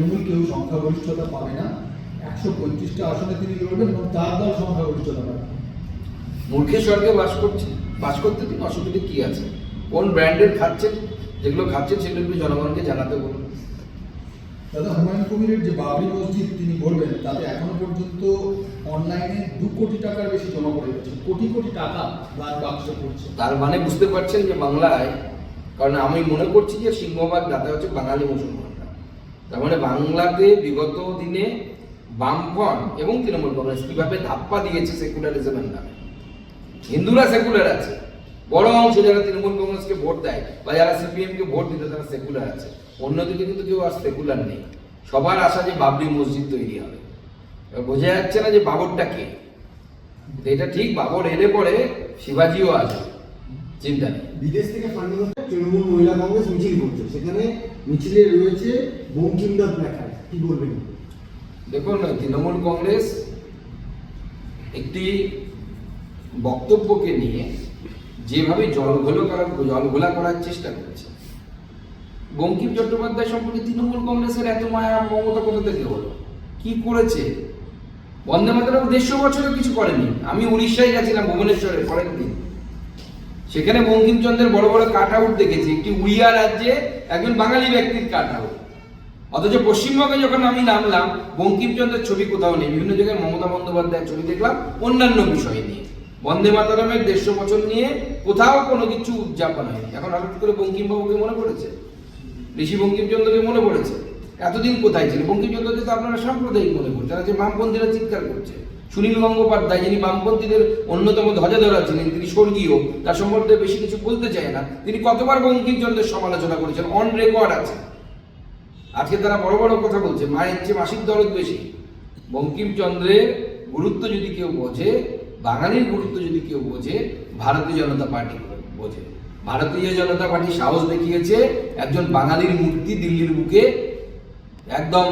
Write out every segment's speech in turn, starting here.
তৃণমূল কেউ সংখ্যাগরিষ্ঠতা পাবে না। একশো পঁয়ত্রিশটা আসনে তিনি লড়বেন এবং তার দল সংখ্যাগরিষ্ঠতা পাবে। মূর্খের স্বর্গে বাস করছে। বাস করতে তিনি অসুবিধে কি আছে? কোন ব্র্যান্ডের খাচ্ছেন? যেগুলো খাচ্ছেন সেগুলো একটু জনগণকে জানাতে বলুন। দাদা হুমায়ুন কবিরের যে বাবরি মসজিদ তিনি বলবেন তাতে এখনও পর্যন্ত অনলাইনে দু কোটি টাকার বেশি জমা পড়ে গেছে। কোটি কোটি টাকা ব্লাড বাক্সে পড়ছে। তার মানে বুঝতে পারছেন যে বাংলায় কারণ আমি মনে করছি যে সিংহভাগ দাতা হচ্ছে বাঙালি মুসলমানরা তার মানে বাংলাতে বিগত দিনে বামফ্রন্ট এবং তৃণমূল কংগ্রেস কীভাবে ধাপ্পা দিয়েছে সেকুলারিজমের নামে? হিন্দুরা সেকুলার আছে। বড় অংশ যারা তৃণমূল কংগ্রেসকে ভোট দেয় বা যারা সিপিএম কে ভোট দিতে তারা সেকুলার আছে। অন্যদিকে কিন্তু কেউ আর সেকুলার নেই। সবার আশা যে বাবরি মসজিদ তৈরি হবে। এবার বোঝা যাচ্ছে না যে বাবরটা কে। এটা ঠিক বাবর এলে পরে শিবাজিও আসবে। চিন্তা নেই। বিদেশ থেকে ফান্ডিং হচ্ছে তৃণমূল মহিলা কংগ্রেস মিছিল করছে। সেখানে মিছিলে রয়েছে বঙ্কিমদাস দেখায় কি বলবেন? দেখুন তৃণমূল কংগ্রেস একটি বক্তব্যকে নিয়ে যেভাবে জলঘোলা করার জলঘোলা করার চেষ্টা করছে। বঙ্কিম চট্টোপাধ্যায় সম্পর্কে তৃণমূল কংগ্রেসের এত মায়া মমতা কোথা থেকে হলো? কি করেছে? বন্দে মাতরম দেড়শো বছরও কিছু করেনি। আমি উড়িষ্যায় গেছিলাম ভুবনেশ্বরে পরের দিন। সেখানে বঙ্কিমচন্দ্রের বড় বড় কাট আউট দেখেছি। একটি উড়িয়া রাজ্যে একজন বাঙালি ব্যক্তির কাট আউট অথচ পশ্চিমবঙ্গে যখন আমি নামলাম, বঙ্কিমচন্দ্রের ছবি কোথাও নেই। বিভিন্ন জায়গায় মমতা বন্দ্যোপাধ্যায়ের ছবি দেখলাম, অন্যান্য বিষয় নিয়ে। বন্দে মাতারামের দেড়শো বছর নিয়ে কোথাও কোনো কিছু উদযাপন হয়নি। এখন হঠাৎ করে বঙ্কিমবাবুকে মনে পড়েছে? ঋষি বঙ্কিমচন্দ্রকে মনে পড়েছে? এতদিন কোথায় ছিল? বঙ্কিমচন্দ্রকে তো আপনারা সাম্প্রদায়িক মনে করছেন আজকে বামপন্থীরা চিৎকার করছে। সুনীল গঙ্গোপাধ্যায়, যিনি বামপন্থীদের অন্যতম ধ্বজাধরা ছিলেন, তিনি স্বর্গীয়। তার সম্পর্কে বেশি কিছু বলতে চায় না। তিনি কতবার বঙ্কিমচন্দ্রের সমালোচনা করেছেন? অন রেকর্ড আছে। আজকে তারা বড় বড় কথা বলছে, মায়ের চেয়ে মাসির দরদ বেশি। বঙ্কিমচন্দ্রের গুরুত্ব যদি কেউ বোঝে, বাঙালির গুরুত্ব যদি কেউ বোঝে, ভারতীয় জনতা পার্টি বোঝে। ভারতীয় জনতা পার্টি সাহস দেখিয়েছে, একজন বাঙালির মূর্তি দিল্লির বুকে একদম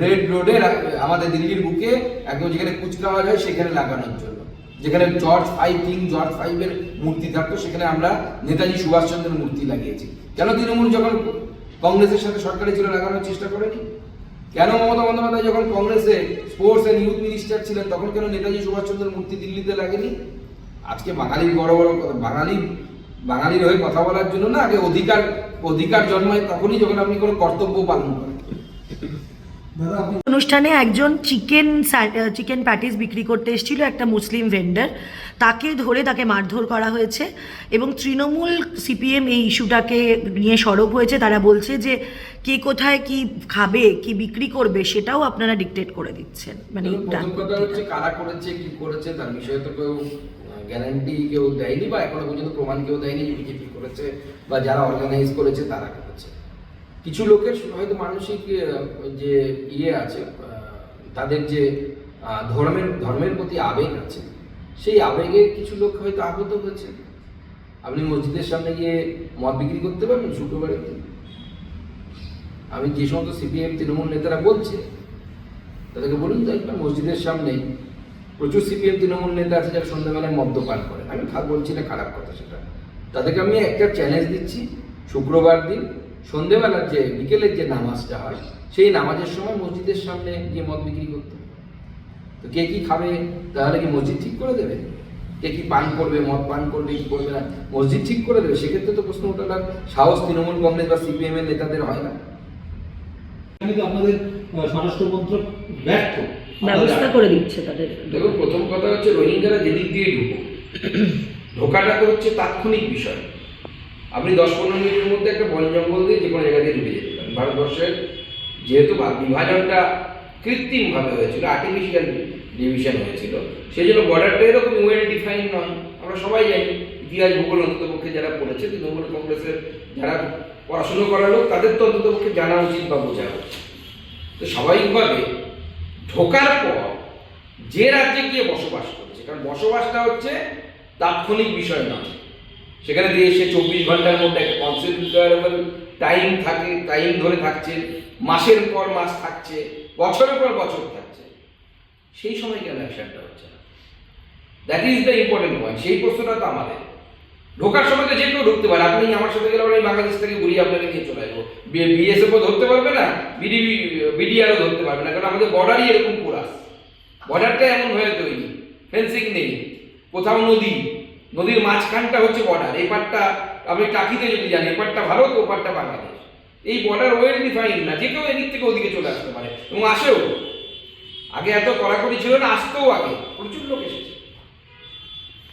রেড রোডে আমাদের দিল্লির বুকে একদম যেখানে কুচকাওয়াজ হয় সেখানে লাগানোর জন্য। যেখানে জর্জ ফাইভ কিং জর্জ ফাইভের মূর্তি থাকতো, সেখানে আমরা নেতাজি সুভাষচন্দ্রের মূর্তি লাগিয়েছি। কেন তৃণমূল যখন কংগ্রেসের সাথে সরকারি ছিল লাগানোর চেষ্টা করেনি? কেন মমতা বন্দ্যোপাধ্যায় যখন কংগ্রেসে স্পোর্টস অ্যান্ড ইউথ মিনিস্টার ছিলেন, তখন কেন নেতাজি সুভাষচন্দ্রের মূর্তি দিল্লিতে লাগেনি? আজকে বাঙালির বড় বড় বাঙালি, বাঙালির হয়ে কথা বলার জন্য না, আগে অধিকার অধিকার জন্মায় তখনই যখন আপনি কোনো কর্তব্য পালন করেন। অনুষ্ঠানে একজন চিকেন চিকেন প্যাটিস বিক্রি করতে এসেছিল একটা মুসলিম ভেন্ডার তাকে ধরে তাকে মারধর করা হয়েছে এবং তৃণমূল সিপিএম এই ইস্যুটাকে নিয়ে সরব হয়েছে। তারা বলছে যে কে কোথায় কি খাবে কি বিক্রি করবে সেটাও আপনারা ডিকটেট করে দিচ্ছেন। মানে দেখুন, প্রথম কথা হচ্ছে কারা করেছে কি করেছে তার বিষয়ে তো কেউ গ্যারান্টি কেউ দেয়নি বা এখনও পর্যন্ত প্রমাণ কেউ দেয়নি বিজেপি করেছে বা যারা অর্গানাইজ করেছে তারা করেছে। কিছু লোকের হয়তো মানসিক যে ইয়ে আছে তাদের যে ধর্মের ধর্মের প্রতি আবেগ আছে, সেই আবেগে কিছু লোক হয়তো আহত হয়েছে। আপনি মসজিদের সামনে গিয়ে মদ বিক্রি করতে পারবেন শুক্রবারের দিন আমি যে সমস্ত সিপিএম তৃণমূল নেতারা বলছে, তাদেরকে বলুন তো একবার, মসজিদের সামনে প্রচুর সিপিএম তৃণমূল নেতা আছে যারা সন্ধ্যাবেলায় মদ্যপান করে। আমি বলছি না, খারাপ কথা সেটা। তাদেরকে আমি একটা চ্যালেঞ্জ দিচ্ছি, শুক্রবার দিন সন্ধ্যেবেলার যে বিকেলের যে নামাজটা হয় সেই নামাজের সময় মসজিদের সামনে গিয়ে মদ বিক্রি করতে তো কে কি খাবে? তাহলে কি মসজিদ ঠিক করে দেবে? কে কি পান করবে মদ পান করবে কি করবে না? মসজিদ ঠিক করে দেবে? সেক্ষেত্রে তো প্রশ্ন ওঠার সাহস তৃণমূল কংগ্রেস বা সিপিএম এর নেতাদের হয় না। এখানে তো আপনাদের স্বরাষ্ট্র মন্ত্রক ব্যর্থ। ব্যবস্থা করে দিচ্ছে তাদের। দেখুন প্রথম কথা হচ্ছে রোহিঙ্গারা যেদিক দিয়ে ঢুকো ঢোকাটা তো হচ্ছে তাৎক্ষণিক বিষয়। আপনি দশ পনেরো মিনিটের মধ্যে একটা বন জঙ্গল দিয়ে যে কোনো জায়গা দিয়ে ঢুকে যেতে পারেন ভারতবর্ষের যেহেতু বিভাজনটা কৃত্রিমভাবে হয়েছিল আর্টিফিশিয়াল ডিভিশন হয়েছিল সেই জন্য বর্ডারটা এরকম ওয়েল ডিফাইন নয়। আমরা সবাই জানি ইতিহাস ভূগোল অন্ততপক্ষে যারা পড়েছে, তৃণমূল কংগ্রেসের যারা পড়াশুনো করার লোক, তাদের তো অন্ততপক্ষে জানা উচিত বা বোঝা উচিত। তো স্বাভাবিকভাবে ঢোকার পর যে রাজ্যে গিয়ে বসবাস করছে, কারণ বসবাসটা হচ্ছে তাৎক্ষণিক বিষয় নয়। সেখানে দিয়ে এসে চব্বিশ ঘণ্টার মধ্যে একটা কনসিডারেবল টাইম থাকে টাইম ধরে থাকছে, মাসের পর মাস থাকছে, বছরের পর বছর থাকছে। সেই সময় কেন অ্যাকশনটা হচ্ছে না? That is the important point সেই প্রশ্নটা তো আমাদের। ঢোকার সময় তো যে কেউ ঢুকতে পারে। আপনি আমার সাথে গেলে আমি বাংলাদেশ থেকে ঘুরিয়ে আপনাকে নিয়ে চলে আসব। বিএসএফও ধরতে পারবে না বিডি বিডিআরও ধরতে পারবে না, কারণ আমাদের বর্ডারই এরকম কোরাস বর্ডারটা এমন হয়ে তৈরি। ফেন্সিং নেই। কোথাও নদী। নদীর মাঝখানটা হচ্ছে বর্ডার এই পারটা আপনি টাকিতে যদি যান এপারটা পারটা ভারত ওপারটা পারটা বাংলাদেশ। এই বর্ডার ওয়েল ডিফাইন না, যে কেউ এদিক থেকে ওদিকে চলে আসতে পারে। এবং আসেও। আগে এত কড়াকড়ি ছিল না, আসতেও আগে। প্রচুর লোক এসেছে।